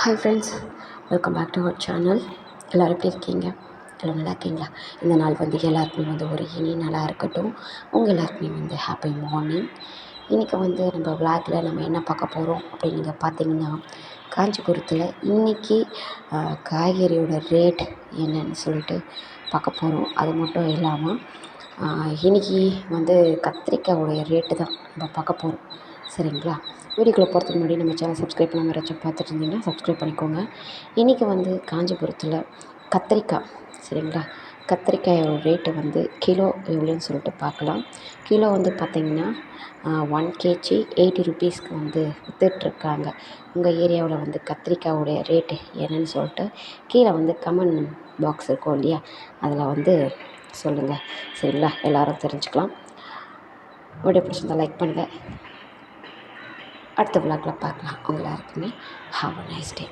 Hi friends welcome back to our channel எல்லோரும் எப்படி இருக்கீங்க? எல்லோரும் நல்லா இருக்கீங்களா? இந்த நாள் வந்து எல்லாருக்குமே வந்து ஒரு இனி நாளாக இருக்கட்டும். உங்கள் எல்லாருக்குமே வந்து ஹாப்பி மார்னிங் இன்றைக்கி வந்து நம்ம விளாகில் நம்ம என்ன பார்க்க போகிறோம் அப்படின்னு நீங்கள் பார்த்தீங்கன்னா காஞ்சிபுரத்தில் இன்றைக்கி காய்கறியோட ரேட் என்னன்னு சொல்லிட்டு பார்க்க போகிறோம் அது மட்டும் இல்லாமல் இன்றைக்கி வந்து கத்திரிக்காயோடைய ரேட்டு தான் நம்ம பார்க்க போகிறோம் சரிங்களா? வீடியோக்குள்ளே போகிறதுக்கு முன்னாடி நம்ம சேனல் சப்ஸ்கிரைப் பண்ணாமல் யாராச்சும் பார்த்துட்டு இருந்தீங்கன்னா சப்ஸ்கிரைப் பண்ணிக்கோங்க. இன்றைக்கி வந்து காஞ்சிபுரத்தில் கத்திரிக்காய் சரிங்களா? கத்திரிக்காயோட ரேட்டு வந்து கிலோ எவ்வளோன்னு சொல்லிட்டு பார்க்கலாம். கிலோ வந்து பார்த்திங்கன்னா ஒன் கேஜி எயிட்டி ருபீஸ்க்கு வந்து விற்றுட்ருக்காங்க உங்கள் ஏரியாவில் வந்து கத்திரிக்காயோடைய ரேட்டு என்னன்னு சொல்லிட்டு கீழே வந்து கமெண்ட் பாக்ஸ் இருக்கும் இல்லையா? அதில் வந்து சொல்லுங்கள் சரிங்களா? எல்லோரும் தெரிஞ்சுக்கலாம். வீடியோ பிடிச்சிருந்தால் லைக் பண்ணுங்கள் அடுத்த விளாகில் பார்க்கலாம். உங்கள் எல்லாருக்குமே ஹாவ் அ நைஸ் டே